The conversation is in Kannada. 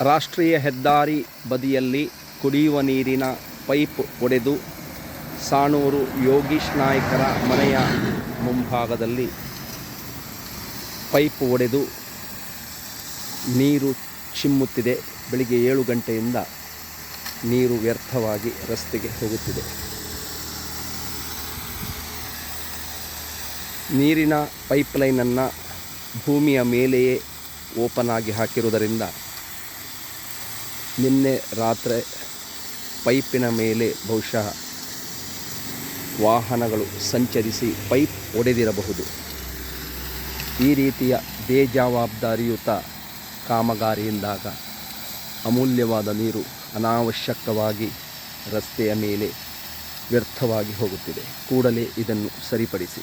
ರಾಷ್ಟ್ರೀಯ ಹೆದ್ದಾರಿ ಬದಿಯಲ್ಲಿ ಕುಡಿಯುವ ನೀರಿನ ಪೈಪ್ ಒಡೆದು ಸಾಣೂರು ಯೋಗೀಶ್ ನಾಯ್ಕರ ಮನೆಯ ಮುಂಭಾಗದಲ್ಲಿ ಪೈಪ್ ಒಡೆದು ನೀರು ಚಿಮ್ಮುತ್ತಿದೆ. ಬೆಳಿಗ್ಗೆ ಏಳು ಗಂಟೆಯಿಂದ ನೀರು ವ್ಯರ್ಥವಾಗಿ ರಸ್ತೆಗೆ ಹೋಗುತ್ತಿದೆ. ನೀರಿನ ಪೈಪ್ಲೈನನ್ನು ಭೂಮಿಯ ಮೇಲೆಯೇ ಓಪನ್ ಆಗಿ ಹಾಕಿರುವುದರಿಂದ ನಿನ್ನೆ ರಾತ್ರಿ ಪೈಪಿನ ಮೇಲೆ ಬಹುಶಃ ವಾಹನಗಳು ಸಂಚರಿಸಿ ಪೈಪ್ ಒಡೆದಿರಬಹುದು. ಈ ರೀತಿಯ ಬೇಜವಾಬ್ದಾರಿಯುತ ಕಾಮಗಾರಿಯಿಂದಾಗ ಅಮೂಲ್ಯವಾದ ನೀರು ಅನಾವಶ್ಯಕವಾಗಿ ರಸ್ತೆಯ ಮೇಲೆ ವ್ಯರ್ಥವಾಗಿ ಹೋಗುತ್ತಿದೆ. ಕೂಡಲೇ ಇದನ್ನು ಸರಿಪಡಿಸಿ.